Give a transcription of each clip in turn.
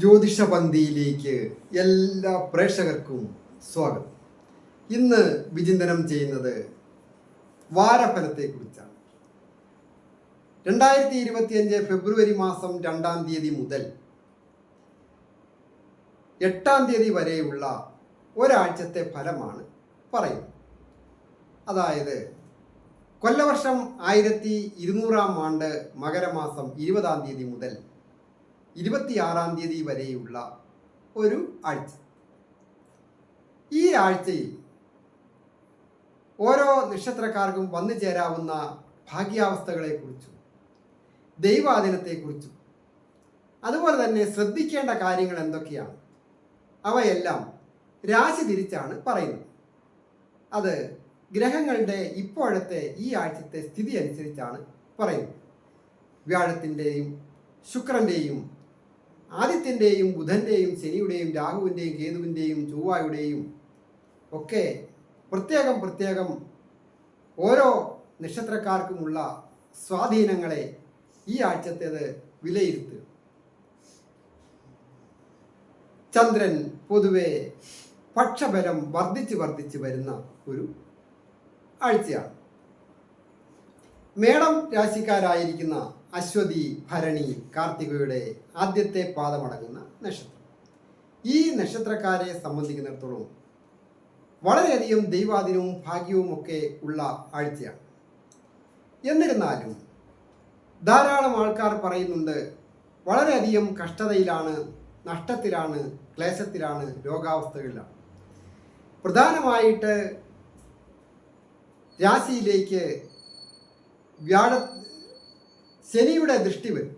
ജ്യോതിഷപന്തിയിലേക്ക് എല്ലാ പ്രേക്ഷകർക്കും സ്വാഗതം. ഇന്ന് വിചിന്തനം ചെയ്യുന്നത് വാരഫലത്തെക്കുറിച്ചാണ്. രണ്ടായിരത്തി ഇരുപത്തിയഞ്ച് ഫെബ്രുവരി മാസം രണ്ടാം തീയതി മുതൽ എട്ടാം തീയതി വരെയുള്ള ഒരാഴ്ചത്തെ ഫലമാണ് പറയുന്നത്. അതായത് കൊല്ലവർഷം ആയിരത്തി ഇരുന്നൂറാം ആണ്ട് മകരമാസം ഇരുപതാം തീയതി മുതൽ ഇരുപത്തിയാറാം തീയതി വരെയുള്ള ഒരു ആഴ്ച. ഈ ആഴ്ചയിൽ ഓരോ നക്ഷത്രക്കാർക്കും വന്നു ചേരാവുന്ന ഭാഗ്യാവസ്ഥകളെക്കുറിച്ചും ദൈവാദിനത്തെക്കുറിച്ചും അതുപോലെ തന്നെ ശ്രദ്ധിക്കേണ്ട കാര്യങ്ങൾ എന്തൊക്കെയാണ് അവയെല്ലാം രാശി തിരിച്ചാണ് പറയുന്നത്. അത് ഗ്രഹങ്ങളുടെ ഇപ്പോഴത്തെ ഈ ആഴ്ചത്തെ സ്ഥിതി അനുസരിച്ചാണ് പറയുന്നത്. വ്യാഴത്തിന്റെയും ശുക്രന്റെയും ആദിത്യന്റെയും ബുധന്റെയും ശനിയുടെയും രാഹുവിന്റെയും കേതുവിന്റെയും ചൊവ്വായുടെയും ഒക്കെ പ്രത്യേകം പ്രത്യേകം ഓരോ നക്ഷത്രക്കാർക്കുമുള്ള സ്വാധീനങ്ങളെ ഈ ആഴ്ചത്തേത് വിലയിരുത്തുക ചന്ദ്രൻ പൊതുവെ പക്ഷബലം വർദ്ധിച്ച് വർദ്ധിച്ച് വരുന്ന ഒരു ആഴ്ചയാണ്. മേടം രാശിക്കാരായിരിക്കുന്ന അശ്വതി ഭരണി കാർത്തികയുടെ ആദ്യത്തെ പാദമടങ്ങുന്ന നക്ഷത്രം. ഈ നക്ഷത്രക്കാരെ സംബന്ധിക്കുന്നിടത്തോളം വളരെയധികം ദൈവാധീനവും ഭാഗ്യവും ഒക്കെ ഉള്ള ആഴ്ചയാണ്. എന്നിരുന്നാലും ധാരാളം ആൾക്കാർ പറയുന്നുണ്ട് വളരെയധികം കഷ്ടതയിലാണ് നഷ്ടത്തിലാണ് ക്ലേശത്തിലാണ് രോഗാവസ്ഥകളിലാണ്. പ്രധാനമായിട്ട് രാശിയിലേക്ക് വ്യാഴ ശനിയുടെ ദൃഷ്ടി വരും.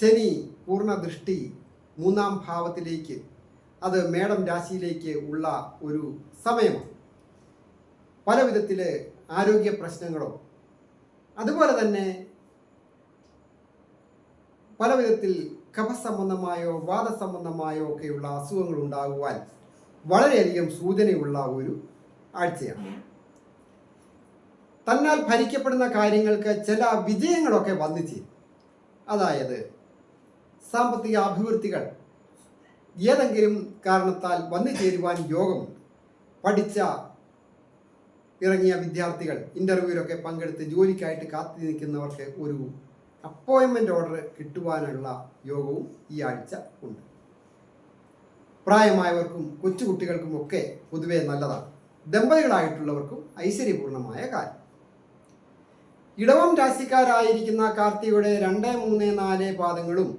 ശനി പൂർണ ദൃഷ്ടി മൂന്നാം ഭാവത്തിലേക്ക് അത് മേടം രാശിയിലേക്ക് ഉള്ള ഒരു സമയമാണ്. പല വിധത്തിൽ ആരോഗ്യ പ്രശ്നങ്ങളോ അതുപോലെ തന്നെ പല വിധത്തിൽ കഫസംബന്ധമായോ വാദസംബന്ധമായോ ഒക്കെയുള്ള അസുഖങ്ങൾ ഉണ്ടാകുവാൻ വളരെയധികം സൂചനയുള്ള ഒരു ആഴ്ചയാണ്. തന്നാൽ ഭരിക്കപ്പെടുന്ന കാര്യങ്ങൾക്ക് ചില വിജയങ്ങളൊക്കെ വന്നു ചേരും. അതായത് സാമ്പത്തിക അഭിവൃദ്ധികൾ ഏതെങ്കിലും കാരണത്താൽ വന്നു ചേരുവാൻ യോഗമുണ്ട്. പഠിച്ച ഇറങ്ങിയ വിദ്യാർത്ഥികൾ ഇന്റർവ്യൂവിലൊക്കെ പങ്കെടുത്ത് ജോലിക്കായിട്ട് കാത്തു നിൽക്കുന്നവർക്ക് ഒരു അപ്പോയിൻമെന്റ് ഓർഡർ കിട്ടുവാനുള്ള യോഗവും ഈ ആഴ്ച ഉണ്ട്. പ്രായമായവർക്കും കൊച്ചുകുട്ടികൾക്കും ഒക്കെ പൊതുവേ നല്ലതാണ്. ദമ്പതികളായിട്ടുള്ളവർക്കും ഐശ്വര്യപൂർണമായ കാര്യം. ഇടവം രാശിക്കാരായിരിക്കുന്ന കാർത്തിയുടെ രണ്ട് മൂന്ന് നാല് പാദങ്ങളും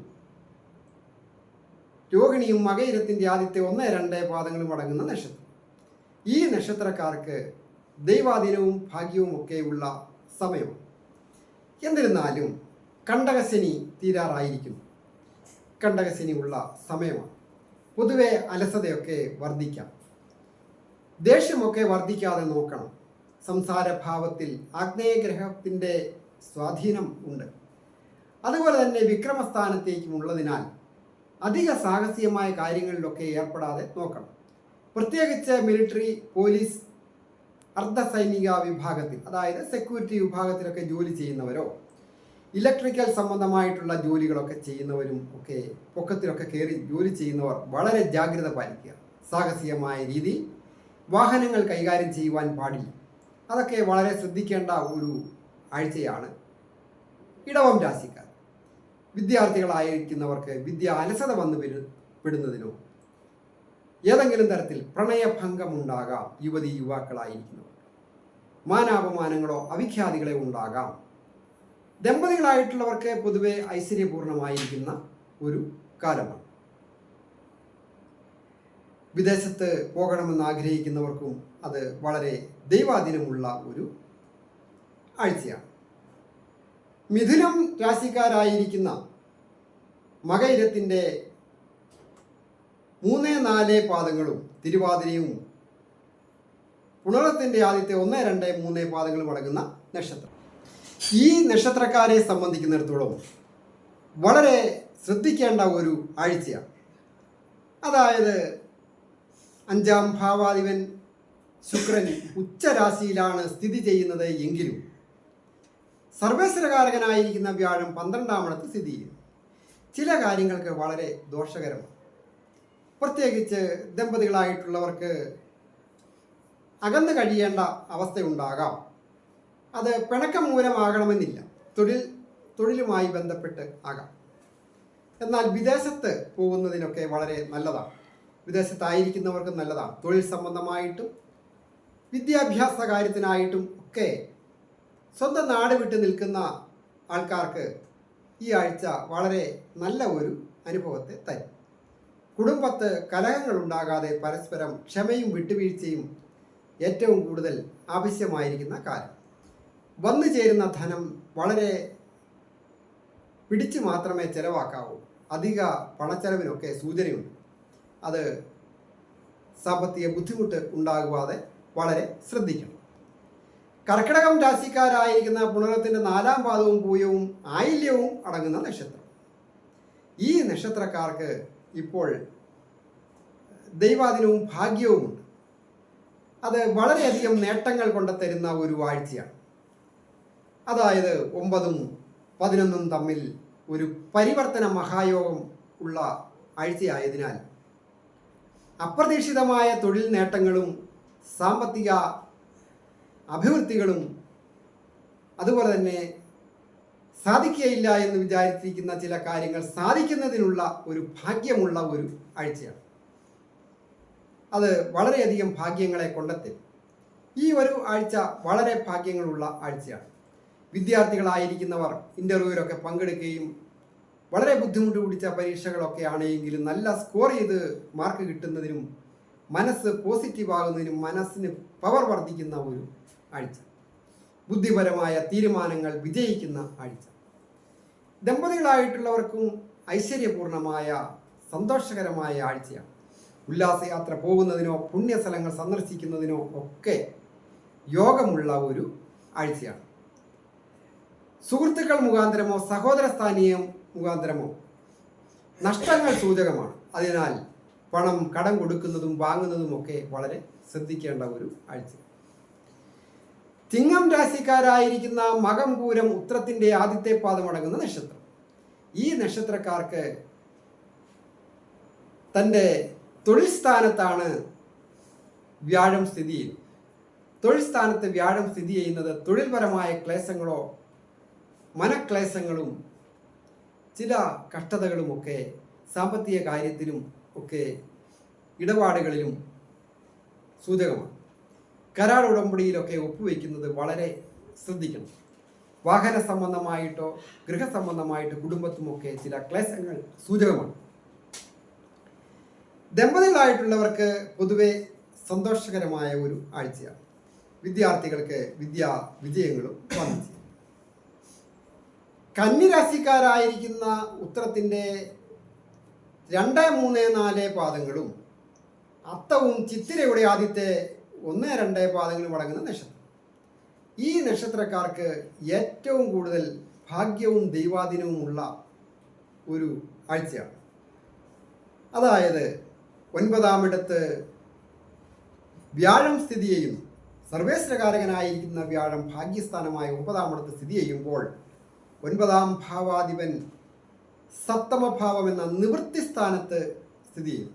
രോഹിണിയും മകയിരത്തിന്റെ ആദ്യത്തെ ഒന്ന് രണ്ട് പാദങ്ങളും അടങ്ങുന്ന നക്ഷത്രം. ഈ നക്ഷത്രക്കാർക്ക് ദൈവാധീനവും ഭാഗ്യവും ഒക്കെയുള്ള സമയമാണ് എന്നിരുന്നാലും കണ്ടകശനി തീരാറായിരിക്കുന്നു. കണ്ടകശനി ഉള്ള സമയമാണ്. പൊതുവെ അലസതയൊക്കെ വർദ്ധിക്കാം. ദേഷ്യമൊക്കെ വർദ്ധിക്കാതെ നോക്കണം. സംസാരഭാവത്തിൽ ആഗ്നേയഗ്രഹത്തിന്റെ സ്വാധീനം ഉണ്ട്. അതുപോലെ തന്നെ വിക്രമസ്ഥാനത്തേക്കും ഉള്ളതിനാൽ അധിക സാഹസികമായ കാര്യങ്ങളിലൊക്കെ ഏർപ്പെടാതെ നോക്കണം. പ്രത്യേകിച്ച് മിലിറ്ററി പോലീസ് അർദ്ധസൈനിക വിഭാഗത്തിൽ അതായത് സെക്യൂരിറ്റി വിഭാഗത്തിലൊക്കെ ജോലി ചെയ്യുന്നവരോ ഇലക്ട്രിക്കൽ സംബന്ധമായിട്ടുള്ള ജോലികളൊക്കെ ചെയ്യുന്നവരും ഒക്കെ പൊക്കത്തിലൊക്കെ കയറി ജോലി ചെയ്യുന്നവർ വളരെ ജാഗ്രത പാലിക്കുക. സാഹസികമായ രീതി വാഹനങ്ങൾ കൈകാര്യം ചെയ്യുവാൻ പാടില്ല. അതൊക്കെ വളരെ ശ്രദ്ധിക്കേണ്ട ഒരു ആഴ്ചയാണ് ഇടവം രാശിക്കാർ. വിദ്യാർത്ഥികളായിരിക്കുന്നവർക്ക് വിദ്യ അലസത വന്നു പെടുന്നതിനോ ഏതെങ്കിലും തരത്തിൽ പ്രണയഭംഗമുണ്ടാകാം. യുവതി യുവാക്കളായിരിക്കുന്നവർ. മാനാപമാനങ്ങളോ അവിഖ്യാതികളെ ഉണ്ടാകാം. ദമ്പതികളായിട്ടുള്ളവർക്ക് പൊതുവെ ഐശ്വര്യപൂർണമായിരിക്കുന്ന ഒരു കാലമാണ്. വിദേശത്ത് പോകണമെന്ന് ആഗ്രഹിക്കുന്നവർക്കും അത് വളരെ ദൈവാധീനമുള്ള ഒരു ആഴ്ചയാണ്. മിഥുനം രാശിക്കാരായിരിക്കുന്ന മകയിരത്തിന്റെ മൂന്ന് നാല് പാദങ്ങളും തിരുവാതിരയും പുണറത്തിന്റെ ആദ്യത്തെ ഒന്ന് രണ്ട് മൂന്ന് പാദങ്ങളും അടങ്ങുന്ന നക്ഷത്രം. ഈ നക്ഷത്രക്കാരെ സംബന്ധിക്കുന്നിടത്തോളം വളരെ ശ്രദ്ധിക്കേണ്ട ഒരു ആഴ്ചയാണ്. അതായത് അഞ്ചാം ഭാവാധിപൻ ശുക്രൻ ഉച്ചരാശിയിലാണ് സ്ഥിതി ചെയ്യുന്നത് എങ്കിലും സർവേശ്വരകാരകനായിരിക്കുന്ന വ്യാഴം പന്ത്രണ്ടാമണത്ത് സ്ഥിതി ചെയ്യുന്നു ചില കാര്യങ്ങൾക്ക് വളരെ ദോഷകരമാണ്. പ്രത്യേകിച്ച് ദമ്പതികളായിട്ടുള്ളവർക്ക് അകന്നു കഴിയേണ്ട അവസ്ഥയുണ്ടാകാം അത് പിണക്കം മൂലമാകണമെന്നില്ല. തൊഴിൽ തൊഴിലുമായി ബന്ധപ്പെട്ട് ആകാം. എന്നാൽ വിദേശത്ത് പോകുന്നതിനൊക്കെ വളരെ നല്ലതാണ്. വിദേശത്തായിരിക്കുന്നവർക്ക് നല്ലതാണ്. തൊഴിൽ സംബന്ധമായിട്ടും വിദ്യാഭ്യാസ കാര്യത്തിനായിട്ടും ഒക്കെ സ്വന്തം നാട് വിട്ട് നിൽക്കുന്ന ആൾക്കാർക്ക് ഈ ആഴ്ച വളരെ നല്ല ഒരു അനുഭവത്തെ തരും. കുടുംബത്ത് കലഹങ്ങൾ ഉണ്ടാകാതെ പരസ്പരം ക്ഷമയും വിട്ടുവീഴ്ചയും ഏറ്റവും കൂടുതൽ ആവശ്യമായിരിക്കുന്ന കാലം. വന്നു ചേരുന്ന ധനം വളരെ പിടിച്ചു മാത്രമേ ചെലവാക്കാവൂ. അധിക പണച്ചെലവിനൊക്കെ സൂചനയുണ്ട്. അത് സാമ്പത്തിക ബുദ്ധിമുട്ട് ഉണ്ടാകുവാതെ വളരെ ശ്രദ്ധിക്കണം. കർക്കിടകം രാശിക്കാരായിരിക്കുന്ന പുണരത്തിന്റെ നാലാം പാദവും പൂയവും ആയില്യവും അടങ്ങുന്ന നക്ഷത്രം. ഈ നക്ഷത്രക്കാർക്ക് ഇപ്പോൾ ദൈവാധീനവും ഭാഗ്യവുമുണ്ട് അത് വളരെയധികം നേട്ടങ്ങൾ കൊണ്ട് തരുന്ന ഒരു വാഴ്ചയാണ്. അതായത് ഒമ്പതും പതിനൊന്നും തമ്മിൽ ഒരു പരിവർത്തന മഹായോഗം ഉള്ള ആഴ്ചയായതിനാൽ അപ്രതീക്ഷിതമായ തൊഴിൽ നേട്ടങ്ങളും സാമ്പത്തിക അഭിവൃദ്ധികളും അതുപോലെ തന്നെ സാധിക്കുകയില്ല എന്ന് വിചാരിച്ചിരിക്കുന്ന ചില കാര്യങ്ങൾ സാധിക്കുന്നതിനുള്ള ഒരു ഭാഗ്യമുള്ള ഒരു ആഴ്ചയാണ്. അത് വളരെയധികം ഭാഗ്യങ്ങളെ കൊണ്ടെത്തും. ഈ ഒരു ആഴ്ച വളരെ ഭാഗ്യങ്ങളുള്ള ആഴ്ചയാണ്. വിദ്യാർത്ഥികളായിരിക്കുന്നവർ ഇന്റർവ്യൂവിലൊക്കെ പങ്കെടുക്കുകയും വളരെ ബുദ്ധിമുട്ട് പിടിച്ച പരീക്ഷകളൊക്കെ ആണെങ്കിലും നല്ല സ്കോർ ചെയ്ത് മാർക്ക് കിട്ടുന്നതിനും മനസ്സ് പോസിറ്റീവ് ആകുന്നതിനും മനസ്സിന് പവർ വർദ്ധിക്കുന്ന ഒരു ആഴ്ച. ബുദ്ധിപരമായ തീരുമാനങ്ങൾ വിജയിക്കുന്ന ആഴ്ച. ദമ്പതികളായിട്ടുള്ളവർക്കും ഐശ്വര്യപൂർണമായ സന്തോഷകരമായ ആഴ്ചയാണ്. ഉല്ലാസയാത്ര പോകുന്നതിനോ പുണ്യസ്ഥലങ്ങൾ സന്ദർശിക്കുന്നതിനോ ഒക്കെ യോഗമുള്ള ഒരു ആഴ്ചയാണ്. സുഹൃത്തുക്കൾ മുഖാന്തരമോ സഹോദര സ്ഥാനീയം മുഖാന്തരമോ? നഷ്ടങ്ങൾ സൂചകമാണ്. അതിനാൽ പണം കടം കൊടുക്കുന്നതും വാങ്ങുന്നതും ഒക്കെ വളരെ ശ്രദ്ധിക്കേണ്ട ഒരു ആഴ്ച. ചിങ്ങം രാശിക്കാരായിരിക്കുന്ന മകം പൂരം ഉത്രത്തിന്റെ ആദ്യത്തെ പാദമടങ്ങുന്ന നക്ഷത്രം. ഈ നക്ഷത്രക്കാർക്ക് തന്റെ തൊഴിൽ സ്ഥാനത്താണ് വ്യാഴം സ്ഥിതി ചെയ്യുന്നത്. തൊഴിൽ സ്ഥാനത്ത് വ്യാഴം സ്ഥിതി ചെയ്യുന്നത് തൊഴിൽപരമായ ക്ലേശങ്ങളോ മനക്ലേശങ്ങളും ചില കഷ്ടതകളുമൊക്കെ സാമ്പത്തിക കാര്യത്തിലും ഒക്കെ ഇടപാടുകളിലും സൂചകമാണ്. കരാർ ഉടമ്പടിയിലൊക്കെ ഒപ്പുവെക്കുന്നത് വളരെ ശ്രദ്ധിക്കണം. വാഹന സംബന്ധമായിട്ടോ ഗൃഹസംബന്ധമായിട്ടോ കുടുംബത്തുമൊക്കെ ചില ക്ലേശങ്ങൾ സൂചകമാണ്. ദമ്പതികളായിട്ടുള്ളവർക്ക് പൊതുവെ സന്തോഷകരമായ ഒരു ആഴ്ചയാണ്. വിദ്യാർത്ഥികൾക്ക് വിദ്യാ വിജയങ്ങളും വന്നു. കന്നിരാശിക്കാരായിരിക്കുന്ന ഉത്തരത്തിന്റെ രണ്ട് മൂന്ന് നാല് പാദങ്ങളും. അത്തവും ചിത്തിരയുടെ ആദ്യത്തെ ഒന്ന് രണ്ട് പാദങ്ങളും അടങ്ങുന്ന നക്ഷത്രം. ഈ നക്ഷത്രക്കാർക്ക് ഏറ്റവും കൂടുതൽ ഭാഗ്യവും ദൈവാധീനവുമുള്ള ഒരു ആഴ്ചയാണ്. അതായത് ഒൻപതാമിടത്ത് വ്യാഴം സ്ഥിതി ചെയ്യുന്നു. സർവേശ്വരകാരകനായിരിക്കുന്ന വ്യാഴം ഭാഗ്യസ്ഥാനമായ ഒമ്പതാമിടത്ത് സ്ഥിതി ചെയ്യുമ്പോൾ ഒൻപതാം ഭാവാധിപൻ സപ്തമഭാവം എന്ന നിവൃത്തി സ്ഥാനത്ത് സ്ഥിതി ചെയ്യും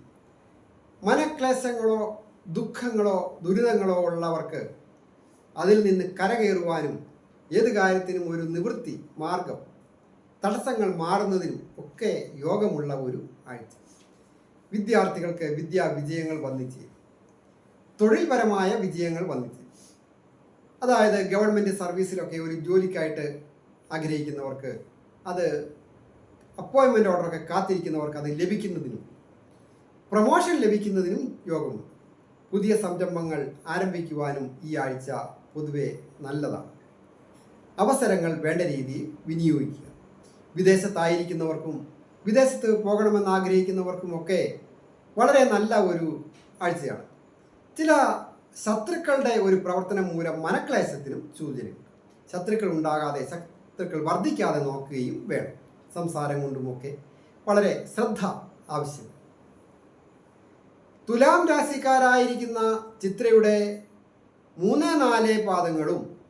മനക്ലേശങ്ങളോ ദുഃഖങ്ങളോ ദുരിതങ്ങളോ ഉള്ളവർക്ക് അതിൽ നിന്ന് കരകയറുവാനും ഏത് കാര്യത്തിനും ഒരു നിവൃത്തി മാർഗം തടസ്സങ്ങൾ മാറുന്നതിനും ഒക്കെ യോഗമുള്ള ഒരു ആഴ്ച. വിദ്യാർത്ഥികൾക്ക് വിദ്യാ വിജയങ്ങൾ വന്നിച്ച് തൊഴിൽപരമായ വിജയങ്ങൾ വന്നിച്ച്. അതായത് ഗവൺമെന്റ് സർവീസിലൊക്കെ ഒരു ജോലിക്കായിട്ട് ആഗ്രഹിക്കുന്നവർക്ക് അത് അപ്പോയിൻമെന്റ് ഓർഡറൊക്കെ കാത്തിരിക്കുന്നവർക്ക് അത് ലഭിക്കുന്നതിനും പ്രൊമോഷൻ ലഭിക്കുന്നതിനും യോഗമുണ്ട്. പുതിയ സംരംഭങ്ങൾ ആരംഭിക്കുവാനും ഈ ആഴ്ച പൊതുവെ നല്ലതാണ്. അവസരങ്ങൾ വേണ്ട രീതിയിൽ വിനിയോഗിക്കുക. വിദേശത്തായിരിക്കുന്നവർക്കും വിദേശത്ത് പോകണമെന്ന് ആഗ്രഹിക്കുന്നവർക്കുമൊക്കെ വളരെ നല്ല ഒരു ആഴ്ചയാണ്. ചില ശത്രുക്കളുടെ ഒരു പ്രവർത്തനം മൂലം മനക്ലേശത്തിനും സൂചനയുണ്ട്. ശത്രുക്കൾ ഉണ്ടാകാതെ ശത്രുക്കൾ വർദ്ധിക്കാതെ നോക്കുകയും വേണം. സംസാരം കൊണ്ടുമൊക്കെ വളരെ ശ്രദ്ധ ആവശ്യം. തുലാം രാശിക്കാരായിരിക്കുന്ന ചിത്രയുടെ മൂന്ന് നാല് പാദങ്ങളും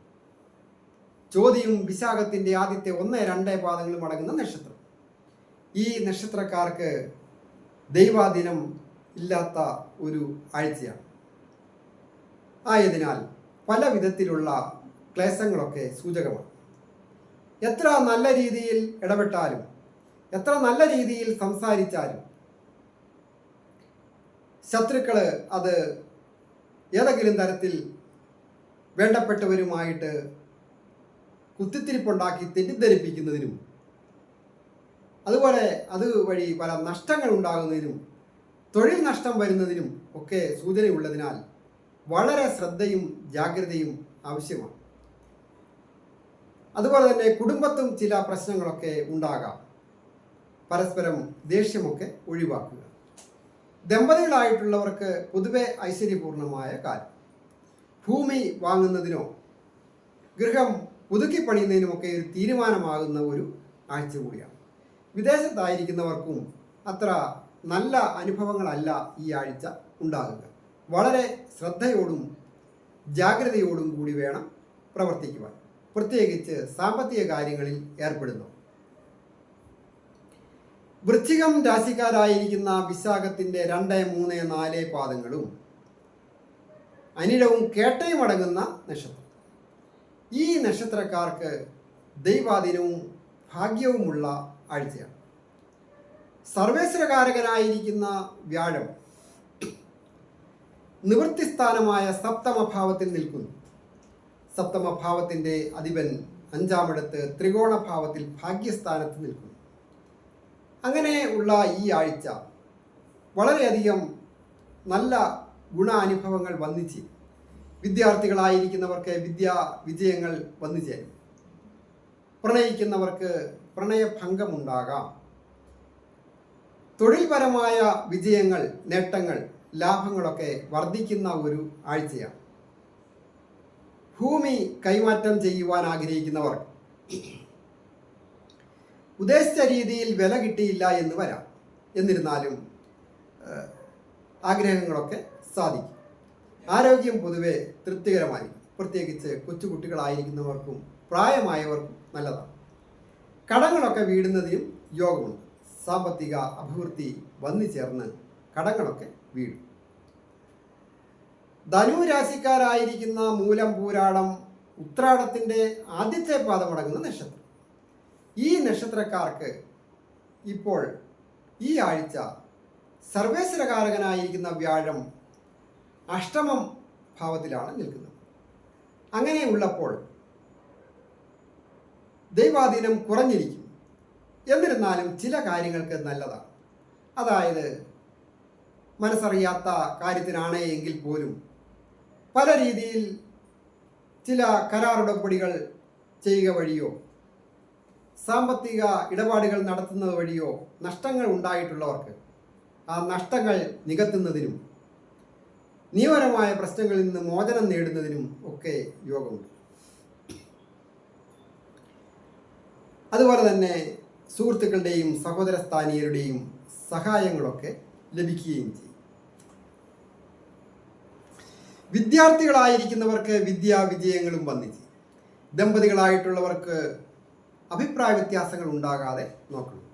ചോദ്യവും വിശാഖത്തിന്റെ ആദ്യത്തെ ഒന്ന് രണ്ട് പാദങ്ങളും അടങ്ങുന്ന നക്ഷത്രം. ഈ നക്ഷത്രക്കാർക്ക് ദൈവാദിനം ഇല്ലാത്ത ഒരു ആഴ്ചയാണ്. ആയതിനാൽ പല വിധത്തിലുള്ള ക്ലേശങ്ങളൊക്കെ സൂചകമാണ്. എത്ര നല്ല രീതിയിൽ ഇടപെട്ടാലും എത്ര നല്ല രീതിയിൽ സംസാരിച്ചാലും ശത്രുക്കൾ അത് ഏതെങ്കിലും തരത്തിൽ വേണ്ടപ്പെട്ടവരുമായിട്ട് കുത്തിത്തിരിപ്പുണ്ടാക്കി തെറ്റിദ്ധരിപ്പിക്കുന്നതിനും അതുപോലെ അതുവഴി പല നഷ്ടങ്ങൾ ഉണ്ടാകുന്നതിനും തൊഴിൽ നഷ്ടം വരുന്നതിനും ഒക്കെ സൂചനയുള്ളതിനാൽ വളരെ ശ്രദ്ധയും ജാഗ്രതയും ആവശ്യമാണ്. അതുപോലെ തന്നെ കുടുംബത്തും ചില പ്രശ്നങ്ങളൊക്കെ ഉണ്ടാകാം. പരസ്പരം ദേഷ്യമൊക്കെ ഒഴിവാക്കുക. ദമ്പതികളായിട്ടുള്ളവർക്ക് പൊതുവെ ഐശ്വര്യപൂർണമായ കാലം. ഭൂമി വാങ്ങുന്നതിനോ ഗൃഹം പുതുക്കി പണിയുന്നതിനുമൊക്കെ ഒരു തീരുമാനമാകുന്ന ഒരു ആഴ്ച കൂടിയാണ്. വിദേശത്തായിരിക്കുന്നവർക്കും അത്ര നല്ല അനുഭവങ്ങളല്ല ഈ ആഴ്ച ഉണ്ടാകുക. വളരെ ശ്രദ്ധയോടും ജാഗ്രതയോടും കൂടി വേണം പ്രവർത്തിക്കുവാൻ. പ്രത്യേകിച്ച് സാമ്പത്തിക കാര്യങ്ങളിൽ ഏർപ്പെടുന്നു. വൃശ്ചികം രാശിക്കാരായിരിക്കുന്ന വിശാഖത്തിന്റെ രണ്ട് മൂന്ന് നാല് പാദങ്ങളും അനിലവും കേട്ടയും അടങ്ങുന്ന നക്ഷത്രം. ഈ നക്ഷത്രക്കാർക്ക് ദൈവാധീനവും ഭാഗ്യവുമുള്ള ആഴ്ചയാണ്. സർവേശ്വരകാരകനായിരിക്കുന്ന വ്യാഴം നിവൃത്തിസ്ഥാനമായ സപ്തമഭാവത്തിൽ നിൽക്കുന്നു. സപ്തമഭാവത്തിന്റെ അധിപൻ അഞ്ചാമിടത്ത് ത്രികോണഭാവത്തിൽ ഭാഗ്യസ്ഥാനത്ത് നിൽക്കുന്നു. അങ്ങനെ ഉള്ള ഈ ആഴ്ച വളരെയധികം നല്ല ഗുണാനുഭവങ്ങൾ വന്നിച്ച് വിദ്യാർത്ഥികളായിരിക്കുന്നവർക്ക് വിദ്യാ വിജയങ്ങൾ വന്നു ചേരും. പ്രണയിക്കുന്നവർക്ക് പ്രണയഭംഗമുണ്ടാകാം തൊഴിൽപരമായ വിജയങ്ങൾ നേട്ടങ്ങൾ ലാഭങ്ങളൊക്കെ വർദ്ധിക്കുന്ന ഒരു ആഴ്ചയാണ്. ഭൂമി കൈമാറ്റം ചെയ്യുവാൻ ആഗ്രഹിക്കുന്നവർ. ഉദ്ദേശിച്ച രീതിയിൽ വില കിട്ടിയില്ല എന്ന് വരാം. എന്നിരുന്നാലും ആഗ്രഹങ്ങളൊക്കെ സാധിക്കും. ആരോഗ്യം പൊതുവെ തൃപ്തികരമായി പ്രത്യേകിച്ച് കൊച്ചുകുട്ടികളായിരിക്കുന്നവർക്കും പ്രായമായവർക്കും നല്ലതാണ്. കടങ്ങളൊക്കെ വീടുന്നതിനും യോഗമുണ്ട്. സാമ്പത്തിക അഭിവൃദ്ധി വന്നു ചേർന്ന് കടങ്ങളൊക്കെ വീഴും ധനു രാശിക്കാരായിരിക്കുന്ന മൂലം പൂരാടം ഉത്രാടത്തിന്റെ ആദ്യത്തെ പാദമടങ്ങുന്ന നക്ഷത്രം. ഈ നക്ഷത്രക്കാർക്ക് ഇപ്പോൾ ഈ ആഴ്ച സർവേശ്വരകാരകനായിരിക്കുന്ന വ്യാഴം അഷ്ടമം ഭാവത്തിലാണ് നിൽക്കുന്നത്. അങ്ങനെയുള്ളപ്പോൾ ദൈവാധീനം കുറഞ്ഞിരിക്കും. എന്നിരുന്നാലും ചില കാര്യങ്ങൾക്ക് നല്ലതാണ്. അതായത് മനസ്സറിയാത്ത കാര്യത്തിനാണ് എങ്കിൽ പോലും പല രീതിയിൽ ചില കരാറുടപ്പടികൾ ചെയ്യുക വഴിയോ സാമ്പത്തിക ഇടപാടുകൾ നടത്തുന്നത് വഴിയോ നഷ്ടങ്ങൾ ഉണ്ടായിട്ടുള്ളവർക്ക് ആ നഷ്ടങ്ങൾ നികത്തുന്നതിനും നിയമപരമായ പ്രശ്നങ്ങളിൽ നിന്ന് മോചനം നേടുന്നതിനും ഒക്കെ യോഗമുണ്ട്. അതുപോലെ തന്നെ സുഹൃത്തുക്കളുടെയും സഹോദര സ്ഥാനീയരുടെയും സഹായങ്ങളൊക്കെ ലഭിക്കുകയും ചെയ്യും. വിദ്യാർത്ഥികളായിരിക്കുന്നവർക്ക് വിദ്യാ വിജയങ്ങളും വന്നിച്ച് ദമ്പതികളായിട്ടുള്ളവർക്ക് അഭിപ്രായ വ്യത്യാസങ്ങൾ ഉണ്ടാകാതെ നോക്കണം.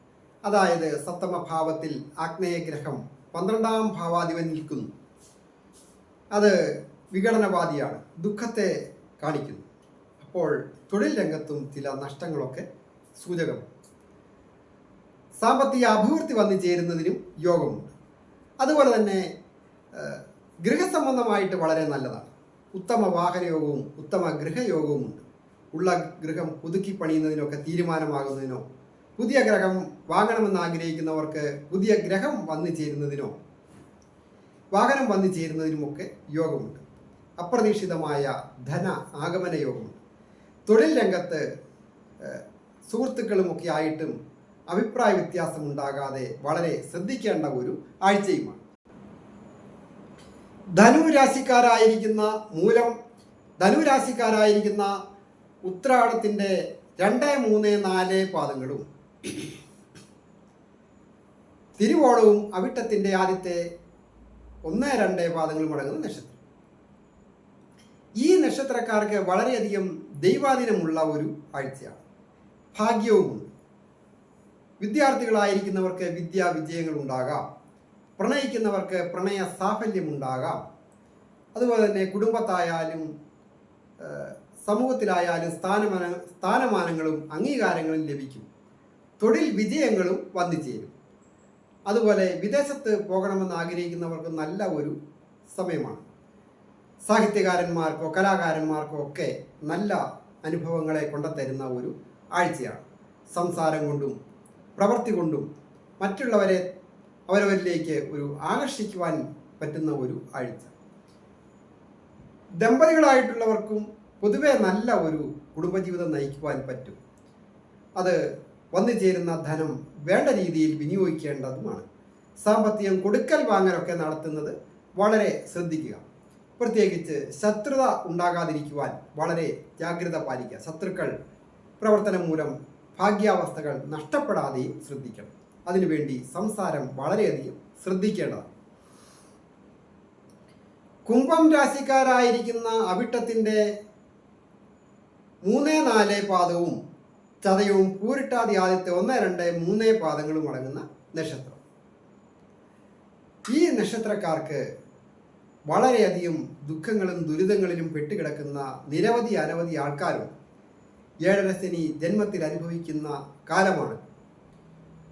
അതായത് സപ്തമഭാവത്തിൽ ആഗ്നേയഗ്രഹം പന്ത്രണ്ടാം ഭാവാധിപൻ നിൽക്കുന്നു. അത് വിഘടനവാദിയാണ് ദുഃഖത്തെ കാണിക്കുന്നു. അപ്പോൾ തൊഴിൽ രംഗത്തും ചില നഷ്ടങ്ങളൊക്കെ സൂചകമാണ്. സാമ്പത്തിക അഭിവൃദ്ധി വന്നു ചേരുന്നതിനും യോഗമുണ്ട്. അതുപോലെ തന്നെ ഗൃഹസംബന്ധമായിട്ട് വളരെ നല്ലതാണ്. ഉത്തമ വാഹനയോഗവും ഉത്തമ ഗൃഹയോഗവും ഉണ്ട്. ഉള്ള ഗൃഹം പുതുക്കി പണിയുന്നതിനൊക്കെ തീരുമാനമാകുന്നതിനോ പുതിയ ഗ്രഹം വാങ്ങണമെന്ന് ആഗ്രഹിക്കുന്നവർക്ക് പുതിയ ഗ്രഹം വന്നു ചേരുന്നതിനോ വാഹനം വന്നു ചേരുന്നതിനുമൊക്കെ യോഗമുണ്ട്. അപ്രതീക്ഷിതമായ ധന ആഗമന യോഗമുണ്ട്. തൊഴിൽ രംഗത്ത് സുഹൃത്തുക്കളുമൊക്കെ ആയിട്ടും അഭിപ്രായ വ്യത്യാസം ഉണ്ടാകാതെ വളരെ ശ്രദ്ധിക്കേണ്ട ഒരു ആഴ്ചയുമാണ്. ധനു രാശിക്കാരായിരിക്കുന്ന മൂലം ധനുരാശിക്കാരായിരിക്കുന്ന ഉത്രാടത്തിന്റെ രണ്ട് മൂന്ന് നാല് പാദങ്ങളും. തിരുവോണവും അവിട്ടത്തിന്റെ ആദ്യത്തെ ഒന്ന് രണ്ട് പാദങ്ങളും അടങ്ങുന്ന നക്ഷത്രം. ഈ നക്ഷത്രക്കാർക്ക് വളരെയധികം ദൈവാധീനമുള്ള ഒരു ആഴ്ചയാണ്. ഭാഗ്യവുമുണ്ട് വിദ്യാർത്ഥികളായിരിക്കുന്നവർക്ക് വിദ്യാ വിജയങ്ങൾ ഉണ്ടാകാം പ്രണയിക്കുന്നവർക്ക് പ്രണയ സാഫല്യമുണ്ടാകാം. അതുപോലെ തന്നെ കുടുംബത്തായാലും സമൂഹത്തിലായാലും സ്ഥാനമാന സ്ഥാനമാനങ്ങളും അംഗീകാരങ്ങളും ലഭിക്കും. തൊഴിൽ വിജയങ്ങളും വന്നു ചേരും. അതുപോലെ വിദേശത്ത് പോകണമെന്ന് ആഗ്രഹിക്കുന്നവർക്ക് നല്ല ഒരു സമയമാണ്. സാഹിത്യകാരന്മാർക്കോ കലാകാരന്മാർക്കോ ഒക്കെ നല്ല അനുഭവങ്ങളെ കൊണ്ടുതരുന്ന ഒരു ആഴ്ചയാണ്. സംസാരം കൊണ്ടും പ്രവൃത്തി കൊണ്ടും മറ്റുള്ളവരെ അവരവരിലേക്ക് ഒരു ആകർഷിക്കുവാൻ പറ്റുന്ന ഒരു ആഴ്ച. ദമ്പതികളായിട്ടുള്ളവർക്കും പൊതുവെ നല്ല ഒരു കുടുംബജീവിതം നയിക്കുവാൻ പറ്റും. അത് വന്നു ചേരുന്ന ധനം വേണ്ട രീതിയിൽ വിനിയോഗിക്കേണ്ടതുമാണ്. സാമ്പത്തികം കൊടുക്കൽ വാങ്ങലൊക്കെ നടത്തുന്നത് വളരെ ശ്രദ്ധിക്കുക. പ്രത്യേകിച്ച് ശത്രുത ഉണ്ടാകാതിരിക്കുവാൻ വളരെ ജാഗ്രത പാലിക്കുക. ശത്രുക്കൾ പ്രവർത്തനം മൂലം ഭാഗ്യാവസ്ഥകൾ നഷ്ടപ്പെടാതെയും ശ്രദ്ധിക്കണം. അതിനുവേണ്ടി സംസാരം വളരെയധികം ശ്രദ്ധിക്കേണ്ടതാണ്. കുംഭം രാശിക്കാരായിരിക്കുന്ന അവിട്ടത്തിന്റെ മൂന്ന് നാല് പാദവും ചതയവും പൂരിട്ടാതി ആദ്യത്തെ ഒന്ന് രണ്ട് മൂന്ന് പാദങ്ങളും അടങ്ങുന്ന നക്ഷത്രം. ഈ നക്ഷത്രക്കാർക്ക് വളരെയധികം ദുഃഖങ്ങളും ദുരിതങ്ങളിലും പെട്ടുകിടക്കുന്ന നിരവധി അനവധി ആൾക്കാരും ഏഴരശനി ജന്മത്തിൽ അനുഭവിക്കുന്ന കാലമാണ്.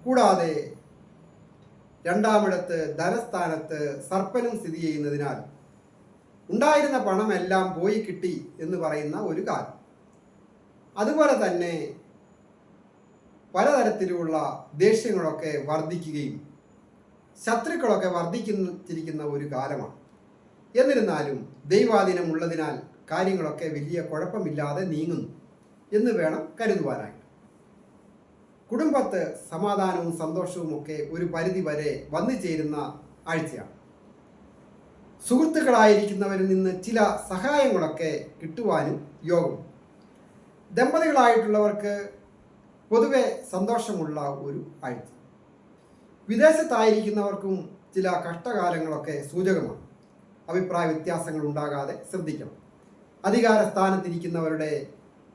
കൂടാതെ രണ്ടാമിടത്ത് ധനസ്ഥാനത്ത് സർപ്പനും സ്ഥിതി ചെയ്യുന്നതിനാൽ ഉണ്ടായിരുന്ന പണമെല്ലാം പോയി കിട്ടി എന്ന് പറയുന്ന ഒരു കാലം അതുപോലെ തന്നെ പലതരത്തിലുള്ള ദേഷ്യങ്ങളൊക്കെ വർദ്ധിക്കുകയും ശത്രുക്കളൊക്കെ വർദ്ധിക്കുന്നിരിക്കുന്ന ഒരു കാലമാണ്. എന്നിരുന്നാലും ദൈവാധീനം ഉള്ളതിനാൽ കാര്യങ്ങളൊക്കെ വലിയ കുഴപ്പമില്ലാതെ നീങ്ങുന്നു എന്ന് വേണം കരുതുവാനായിട്ട് കുടുംബത്ത് സമാധാനവും സന്തോഷവും ഒക്കെ ഒരു പരിധി വരെ വന്നു ചേരുന്ന ആഴ്ചയാണ്. സുഹൃത്തുക്കളായിരിക്കുന്നവരിൽ നിന്ന് ചില സഹായങ്ങളൊക്കെ കിട്ടുവാനും യോഗം. ദമ്പതികളായിട്ടുള്ളവർക്ക് പൊതുവെ സന്തോഷമുള്ള ഒരു ആഴ്ച. വിദേശത്തായിരിക്കുന്നവർക്കും ചില കഷ്ടകാലങ്ങളൊക്കെ സൂചകമാണ്. അഭിപ്രായ വ്യത്യാസങ്ങൾ ഉണ്ടാകാതെ ശ്രദ്ധിക്കണം. അധികാര സ്ഥാനത്തിരിക്കുന്നവരുടെ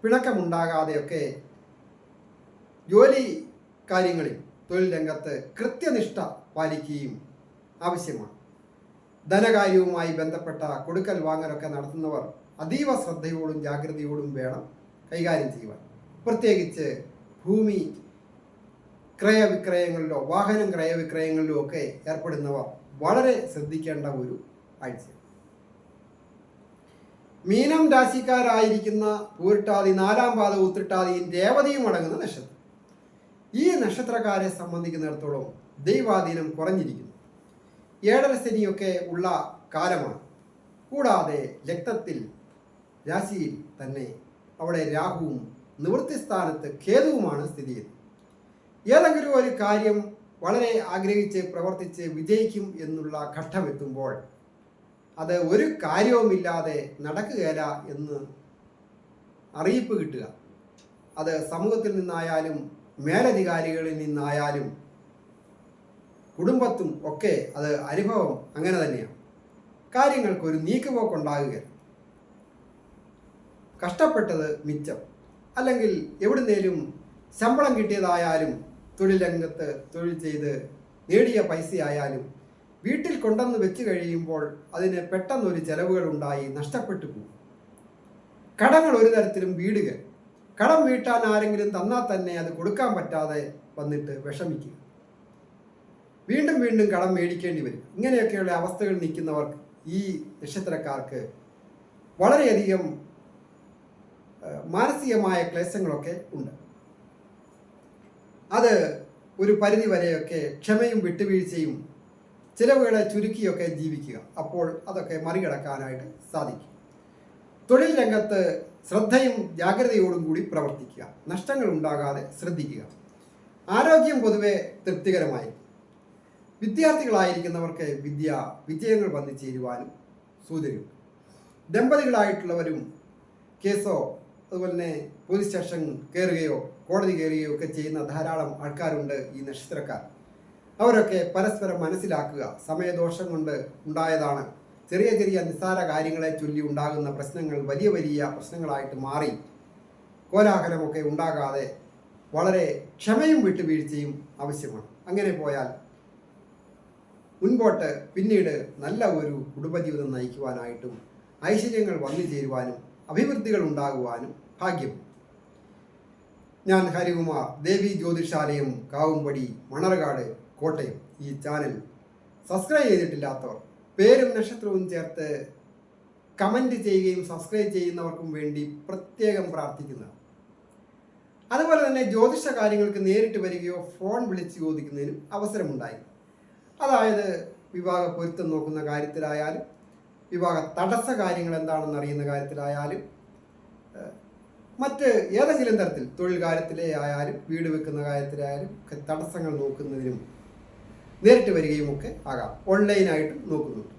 പിണക്കമുണ്ടാകാതെയൊക്കെ ജോലി കാര്യങ്ങളിൽ തൊഴിൽ രംഗത്ത് കൃത്യനിഷ്ഠ പാലിക്കുകയും ആവശ്യമാണ്. ധനകാര്യവുമായി ബന്ധപ്പെട്ട കൊടുക്കൽ വാങ്ങലൊക്കെ നടത്തുന്നവർ അതീവ ശ്രദ്ധയോടും ജാഗ്രതയോടും വേണം കൈകാര്യം ചെയ്യുവാൻ. പ്രത്യേകിച്ച് ഭൂമി ക്രയവിക്രയങ്ങളിലോ വാഹനം ക്രയവിക്രയങ്ങളിലോ ഒക്കെ ഏർപ്പെടുന്നവർ വളരെ ശ്രദ്ധിക്കേണ്ട ഒരു ആഴ്ച മീനം രാശിക്കാരായിരിക്കുന്ന പൂരിട്ടാതി നാലാം പാദ ഉത്തിട്ടാതിയും രേവതിയും അടങ്ങുന്ന നക്ഷത്രം. ഈ നക്ഷത്രക്കാരെ സംബന്ധിക്കുന്നിടത്തോളം ദൈവാധീനം കുറഞ്ഞിരിക്കുന്നു. ഏഴര ശനിയൊക്കെ ഉള്ള കാലമാണ്. കൂടാതെ രക്തത്തിൽ രാശിയിൽ തന്നെ അവിടെ രാഹുവും നിവൃത്തി സ്ഥാനത്ത് കേതുവുമാണ് സ്ഥിതി ചെയ്യുന്നത്. ഏതെങ്കിലും ഒരു കാര്യം വളരെ ആഗ്രഹിച്ച് പ്രവർത്തിച്ച് വിജയിക്കും എന്നുള്ള ഘട്ടമെത്തുമ്പോൾ അത് ഒരു കാര്യവുമില്ലാതെ നടക്കുകയില്ല എന്ന് അറിയിപ്പ് കിട്ടുക. അത് സമൂഹത്തിൽ നിന്നായാലും മേലധികാരികളിൽ നിന്നായാലും കുടുംബത്തും ഒക്കെ അത് അനുഭവം അങ്ങനെ തന്നെയാണ്. കാര്യങ്ങൾക്ക് ഒരു നീക്കുപോക്കുണ്ടാകുക കഷ്ടപ്പെട്ടത് മിച്ചം. അല്ലെങ്കിൽ എവിടുന്നേലും ശമ്പളം കിട്ടിയതായാലും തൊഴിൽ രംഗത്ത് തൊഴിൽ ചെയ്ത് നേടിയ പൈസയായാലും വീട്ടിൽ കൊണ്ടുവന്ന് വെച്ച് കഴിയുമ്പോൾ അതിന് പെട്ടെന്നൊരു ചെലവുകൾ ഉണ്ടായി നഷ്ടപ്പെട്ടു പോകും. കടങ്ങൾ ഒരു തരത്തിലും വീടുക കടം വീട്ടാൻ ആരെങ്കിലും തന്നാൽ തന്നെ അത് കൊടുക്കാൻ പറ്റാതെ വന്നിട്ട് വിഷമിക്കുക വീണ്ടും വീണ്ടും കടം മേടിക്കേണ്ടി വരും. ഇങ്ങനെയൊക്കെയുള്ള അവസ്ഥകൾ നിൽക്കുന്നവർക്ക് ഈ നക്ഷത്രക്കാർക്ക് വളരെയധികം മാനസികമായ ക്ലേശങ്ങളൊക്കെ ഉണ്ട്. അത് ഒരു പരിധി വരെയൊക്കെ ക്ഷമയും വിട്ടുവീഴ്ചയും ചിലവുകളെ ചുരുക്കിയൊക്കെ ജീവിക്കുക. അപ്പോൾ അതൊക്കെ മറികടക്കാനായിട്ട് സാധിക്കും. തൊഴിൽ രംഗത്ത് ശ്രദ്ധയും ജാഗ്രതയോടും കൂടി പ്രവർത്തിക്കുക. നഷ്ടങ്ങൾ ഉണ്ടാകാതെ ശ്രദ്ധിക്കുക. ആരോഗ്യം പൊതുവെ തൃപ്തികരമായി വിദ്യാർത്ഥികളായിരിക്കുന്നവർക്ക് വിദ്യ വിജയങ്ങൾ വന്നു ചേരുവാനും സൂചനയുണ്ട്. ദമ്പതികളായിട്ടുള്ളവരും കേസോ അതുപോലെ തന്നെ പോലീസ് സ്റ്റേഷൻ കയറുകയോ കോടതി കയറുകയോ ഒക്കെ ചെയ്യുന്ന ധാരാളം ആൾക്കാരുണ്ട് ഈ നക്ഷത്രക്കാർ. അവരൊക്കെ പരസ്പരം മനസ്സിലാക്കുക സമയദോഷം കൊണ്ട് ഉണ്ടായതാണ് ചെറിയ ചെറിയ നിസ്സാര കാര്യങ്ങളെ ചൊല്ലി ഉണ്ടാകുന്ന പ്രശ്നങ്ങൾ വലിയ വലിയ പ്രശ്നങ്ങളായിട്ട് മാറി. കോലാഹലമൊക്കെ ഉണ്ടാകാതെ വളരെ ക്ഷമയും വിട്ടുവീഴ്ചയും ആവശ്യമാണ്. അങ്ങനെ പോയാൽ മുൻപോട്ട് പിന്നീട് നല്ല ഒരു കുടുംബജീവിതം നയിക്കുവാനായിട്ടും ഐശ്വര്യങ്ങൾ വന്നു ചേരുവാനും അഭിവൃദ്ധികൾ ഉണ്ടാകുവാനും ഭാഗ്യം. ഞാൻ ഹരികുമാർ ദേവി ജ്യോതിഷാലയം കാവുംപടി മണർകാട് കോട്ടയം ഈ ചാനൽ സബ്സ്ക്രൈബ് ചെയ്തിട്ടില്ലാത്തവർ പേരും നക്ഷത്രവും ചേർത്ത് കമന്റ് ചെയ്യുകയും സബ്സ്ക്രൈബ് ചെയ്യുന്നവർക്കും വേണ്ടി പ്രത്യേകം പ്രാർത്ഥിക്കുന്നതാണ് അതുപോലെ തന്നെ ജ്യോതിഷ കാര്യങ്ങൾക്ക് നേരിട്ട് വരികയോ ഫോൺ വിളിച്ച് ചോദിക്കുന്നതിനും അവസരമുണ്ടായി. അതായത് വിവാഹ പൊരുത്തം നോക്കുന്ന കാര്യത്തിലായാലും വിവാഹ തടസ്സ കാര്യങ്ങൾ എന്താണെന്ന് അറിയുന്ന കാര്യത്തിലായാലും മറ്റ് ഏതെങ്കിലും തരത്തിൽ തൊഴിൽ കാര്യത്തിലെ ആയാലും വീട് വെക്കുന്ന കാര്യത്തിലായാലും തടസ്സങ്ങൾ നോക്കുന്നതിനും നേരിട്ട് വരികയും ഒക്കെ ആകാം ഓൺലൈനായിട്ടും നോക്കുന്നുണ്ട്.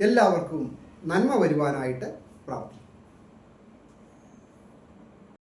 എല്ലാവർക്കും നന്മ വരുവാനായിട്ട് പ്രാർത്ഥിക്കും.